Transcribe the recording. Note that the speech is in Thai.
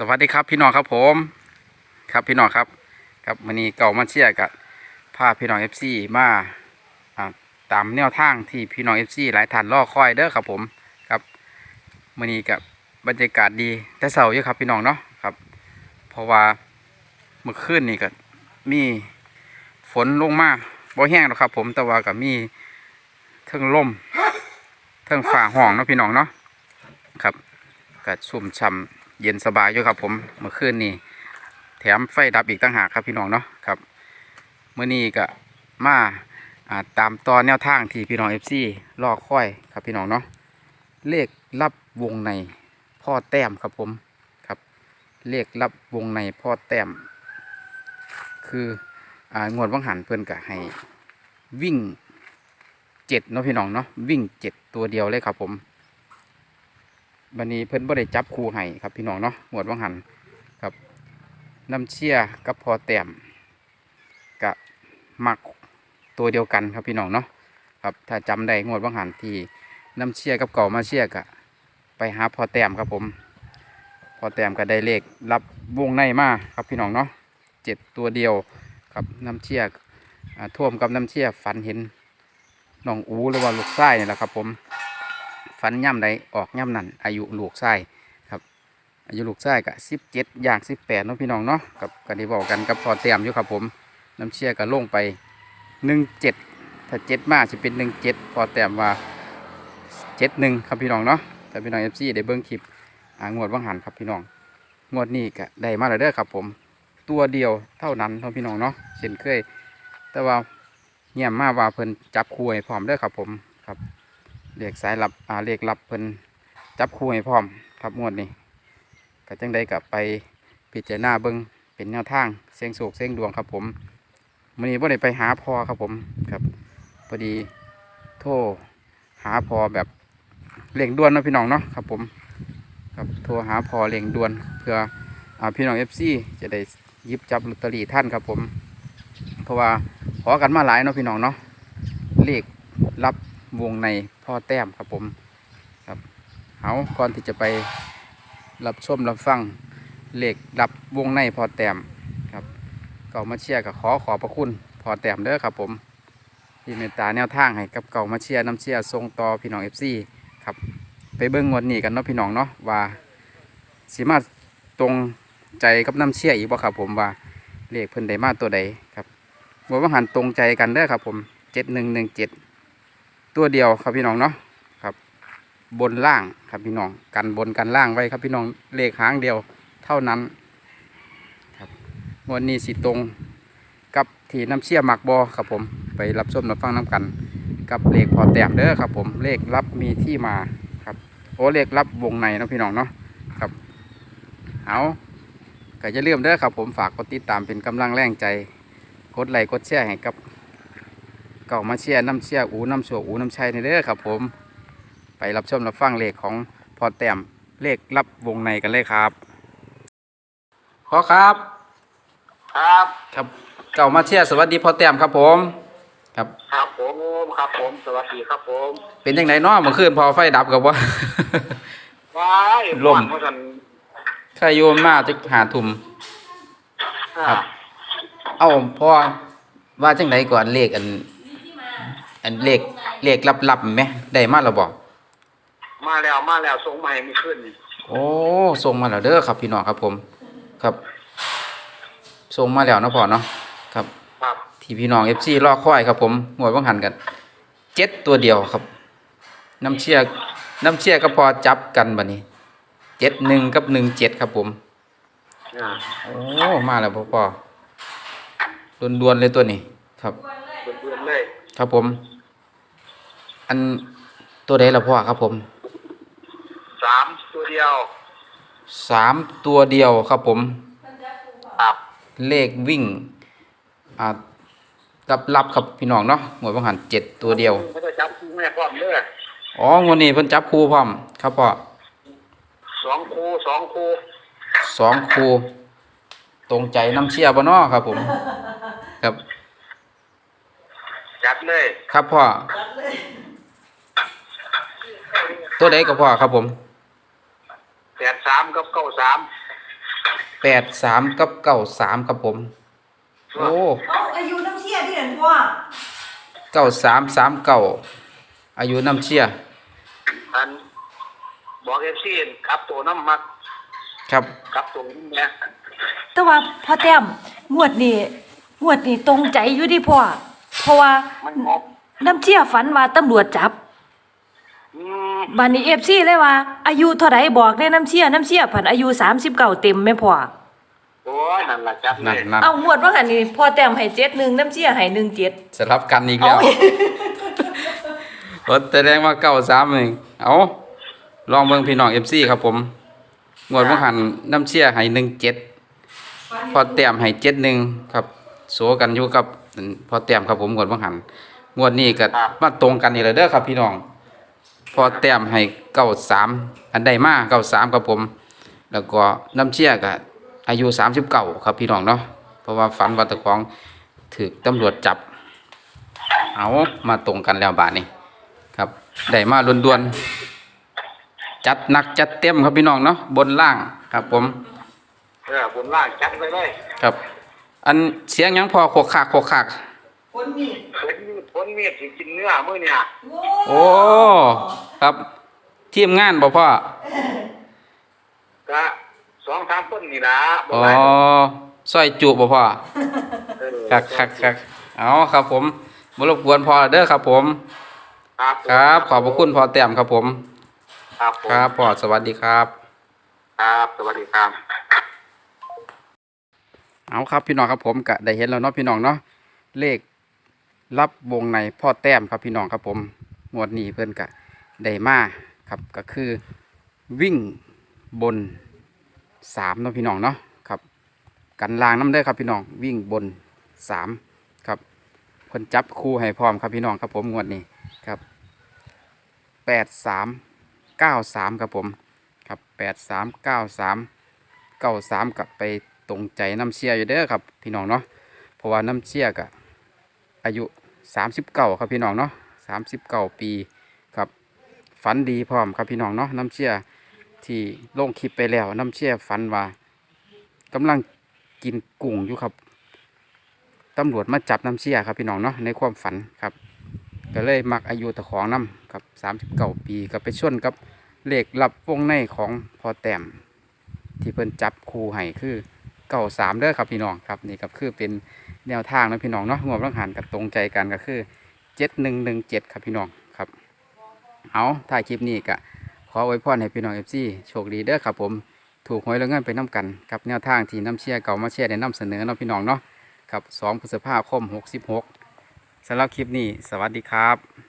สวัสดีครับพี่น้องครับผม ครับพี่น้องครับครับวันนี้เก่ามาเชียร์กับพาพี่น้องเอฟซีมาตามแนวทางที่พี่น้องเอฟซีหลายท่านรอคอยเด้อครับผมครับวันนี้กับบรรยากาศดีแต่เสาร์อยู่ครับพี่น้องเนาะครับ เพราะว่าเมื่อคืนนี่ก็มีฝนลงมาบ่แห้งหรอกครับ ผมแต่ว่าก็มีเทิงลมเทิงฝ่าห้องเนาะพี่น้องเนาะครับก็ชุ่มช่ำ เย็นสบายอยู่ครับ ผมเมื่อคืนนี้แถมไฟดับอีกตั้งหากครับพี่น้องเนาะครับเมื่อนี้ก็มาตามตอนแนวทางที่พี่น้องเอฟซีรอค่อยครับพี่น้องเนาะเลขรับวงในพ่อแต้มครับผมครับเลขรับวงในพ่อแต้ม คือองวดวังหันเพื่อนก็ให้วิ่งเจ็ดเนาะพี่น้องเนาะวิ่งเจ็ดตัวเดียวเลยครับผม บันนี้เพิ่นบ่ได้จับคู่ให้ครับพี่น้องเนาะหมวดวังหันครับน้ำเชี่ยกับพอแต้มกะมักตัวเดียวกันครับพี่น้องเนาะครับถ้าจำได้งวดวังหันที่น้ำเชี่ยกับเก่ามาเชี่ยกะไปหาพอแต้มครับผม พอแต้มก็ได้เลขรับวงในมาครับพี่น้องเนาะเจ็ดตัวเดียวครับน้ำเชี่ยท่วมกับน้ำเชี่ยฝันเห็นน้องอูหรือว่าลูกไส้นี่แหละครับผม ฝันย่ำใดออกย่ำนั่นอายุลูกไส้ครับ อายุลูกไส้กะสิบเจ็ดอย่างสิบแปดเนาะพี่น้องเนาะกับกันที่บอกกันกับพอเตรียมอยู่ครับผมน้ำเชี่ยก็ลงไปหนึ่งเจ็ดถ้าเจ็ดมาจะเป็นหนึ่งเจ็ดพอแต้มว่าเจ็ดหนึ่งครับพี่น้องเนาะแต่พี่น้องเอฟซีได้เบิ้งคลิปงวดว่างหันครับพี่น้อง งวดนี้ก็ได้มาแล้วเด้อครับผม ตัวเดียวเท่านั้นเนาะพี่น้องเนาะเช่นเคย แต่ว่าเงียบมาว่าเพิ่นจับคู่ให้พร้อมเด้อครับผม เรียกสายลับอ่าเรียกลับเพิ่นจับคู่ให้พร้อมครับงวดนี้ก็จังได้กับไปพิจารณาเบิ้งเป็นแนวทางเสียงโศกเสียงดวงครับผมวันนี้ว่าได้ไปหาพอครับผมครับพอดีโทรหาพอแบบเร่งด่วนนะพี่น้องเนาะครับผมครับโทรหาพอเร่งด่วนเพื่ออ่าพี่น้องเอฟซีจะได้ยิบจับลอตเตอรี่ท่านครับผม เพราะว่าขอกันมาหลายเนาะพี่น้องเนาะเลขรับวงใน พ่อแต้มครับผมครับเอาก่อนที่จะไปรับชมรับฟังเลขรับวงในพ่อแต้มครับเก่ามาเชียร์กับขอขอบพระคุณพ่อแต้มเด้อครับผมที่เมตตาแนวทางให้กับเก่ามาเชียร์น้ำเชียร์ทรงต่อพี่น้องเอฟซีครับไปเบิ้งงวดนี้กันเนาะพี่น้องเนาะว่าสีมาตรงใจกับน้ำเชียร์อีกบ่ครับผมว่าเลขเพิ่นได้มาตัวใดครับงวดว่าหันตรงใจกันเด้อครับผมเจ็ดหนึ่งหนึ่งเจ็ด ตัวเดียวครับพี่น้องเนาะครับ บนล่างครับพี่น้องกันบนกันล่างไว้ครับพี่น้องเลขหางเดียวเท่านั้นครับงวันนี้สิตรงกับที่น้ำเชี่ยหมักบอครับผมไปรับส้มรับฟังน้ำกัน กับเลขพอแต้มเด้อครับ ผมเลขรับมีที่มาครับโอ้เลขรับวงในนะพี่น้องเนาะครับเอาก็จะเลื่อมเด้อครับผมฝากกดติดตามเป็นกำลังแรงใจกดไลค์กดแชร์ให้กับ เก่ามาเชียร์น้ำเชียร์อูน้ำโชวอูน้ำชัยในเด้อครับผม ไปรับชมรับฟังเลขของพอแต้มเลขรับวงในกันเลยครับขอครับ ครับครับ เก่ามาเชียร์สวัสดีพอแต้มครับผม ครับครับผมครับผมสวัสดีครับผม เป็นยังไงเนาะเมื่อคืนพอไฟดับกับว่าว้ายลมเพราะฉันใครโยนมาจะหาทุ่มครับ เอ้าพอว่าจังไดก่อนเลขอัน อันเลขเลขลับๆไหมได้มาแล้วบอกมาแล้วมาแล้วส่งมาให้มีขึ้นนี่โอ้ส่งมาแล้วเด้อครับพี่น้องครับผม ครับส่งมาแล้วเนาะพ่อเนาะครับ ครับที่พี่น้องเอฟซีรอคอยครับผมหวดว่างหันกันเจ็ดตัวเดียวครับ น้ำเชี่ยน้ำเชี่ยก็พอจับกันบัดนี้เจ็ดหนึ่งกับหนึ่งเจ็ดครับผม อ่าโอ้มาแล้วพ่อพ่อดวนๆเลยตัวนี้ ครับเบื่อๆเลย ครับผม อันตัวใดละพ่อครับผมสามตัวเดียวสามตัวเดียวครับผม ครับเลขวิ่งอ่ารับรับครับพี่น้องเนาะหมวดบังหันเจ็ดตัวเดียวไม่ต้องจับคู่แม่พร้อมเด้ออ๋องวดนี้เพิ่นจับคู่พร้อมครับพ่อสองคู่สองคู่สองคู่ตรงใจน้ำเชียร์บ่เนาะครับผม ครับ จัดเลย ครับพ่อ ตัวใดก็พ่อครับผมแปดสามกับเก้าสามแปดสามกับเก้าสามครับผม โอ้เอาอายุน้ำเชี่ยที่เห็นพ่อเก้าสามสามเก้าอายุน้ำเชี่ยอันบอกเอฟซีครับตัวน้ำมักครับครับตัวนี้เนี่ยแต่ว่าพ่อแต้มงวดนี้งวดนี้ตรงใจอยู่ดิพ่อเพราะว่ามันงบน้ำเชี่ยฝันว่าตำรวจจับอืม บัดนี้เอฟซีเลยว่า อายุเท่าไรบอกได้น้ำเชี่ยน้ำเชี่ยผันอายุ39เต็มแม่พ่อโอ้ยนั่นล่ะจัดเลนั่นยนั่นเอางวดว่าหันนี่พ่อแต้มให้เจ็ดหนึ่งน้ำเชี่ยให้หนึ่งเจ็ดสลับกันอีกแล้วรถแสดงว่าเก้าสามเองเอาลองเบิ่งพี่น้องเอฟซีครับผมงวดว่าหันน้ำเชี่ยให้หนึ่งเจ็ดพอแต้มให้เจ็ดหนึ่งครับโสกันอยู่กับพอแต้มครับผมงวดว่าหันงวดนี้ก็มาตรงกันนี่แหละเด้อครับพี่น้อง พอแต้มให้เก้าสามอันใดมาเก้าสามครับผม แล้วก็น้ำเชี่ยก็อายุสามสิบเก้าครับพี่น้องเนาะเพราะว่าฝันว่าตะของถือตำรวจจับ เอามาตรงกันแล้วบาทนี้ครับได้มาด่วนๆจัดหนักจัดเต็มครับพี่น้องเนาะบนล่างครับผมเออบนล่างจัดไปเลยครับ อันเสียงหยังพอโคกขากโคกขากค นมีเพิ่นมีพ้นเมียดสิกินเนื้อมื้อเนี่ยโอ้ ครับทีมงานบ่พ่อ ก็สองสามคนนี่นะบ่อ๋อหลายซอยจุบ่พ่อเออคักคักคักเอาครับผมบ่รบกวนพอเด้อครับผม ครับครับ ขอบพระคุณพอแต้มครับผม ครับผมครับพอสวัสดีครับ ครับ สวัสดีครับ เอาครับพี่น้องครับผมก็ได้เห็นแล้วเนาะพี่น้องเนาะเลข รับวงในพ่อแต้มครับพี่น้องครับผมงวดนี้เพื่อนกะได้มาครับก็คือวิ่งบนสามเนาะพี่น้องเนาะครับ กันลางน้ำได้ครับพี่น้องวิ่งบนสามครับเพิ่นจับคู่ให้พร้อมครับพี่น้องครับผมงวดนี้ครับแปดสามเก้าสามครับผมครับแปดสามเก้าสามเก้าสามกับไปตรงใจน้ำเชี่ยอยู่เด้อครับพี่น้องเนาะเพราะว่าน้ำเชี่ยกะ อายุ39ครับพี่น้องเนาะ39ปีครับฝันดีพร้อมครับพี่น้องเนาะน้ำเชี่ยที่ลงคลิปไปแล้วน้ำเชี่ยฝันว่ากำลังกินกุ้งอยู่ครับตำรวจมาจับน้ำเชี่ยครับพี่น้องเนาะในความฝันครับก็เลยมักอายุตะของน้ำครับ39ปีก็ไปชนกับเหลขลับวงในของพอแต้มที่เพิ่นจับคู่ให้คือเก่าสามเด้อครับพี่น้องครับนี่ก็คือเป็น แนวทางนะพี่น้องเนาะงวดรังหันกับตรงใจกันก็คือเจ็ดหนึ่งหนึ่งเจ็ดครับพี่น้องครับเอาถ่ายคลิปนี้ก็ขอไว้พรให้พี่น้องเอฟซีโชคดีเด้อครับผมถูกหวยแล้วเงินไปน้กันกับแนวทางที่น้ำเชียร์เก่ามาเชียร์ได้นำเสนอเนาะพี่น้องเนาะครับสองพฤษภาคมหกสิบหกสำหรับคลิปนี้ สวัสดีครับ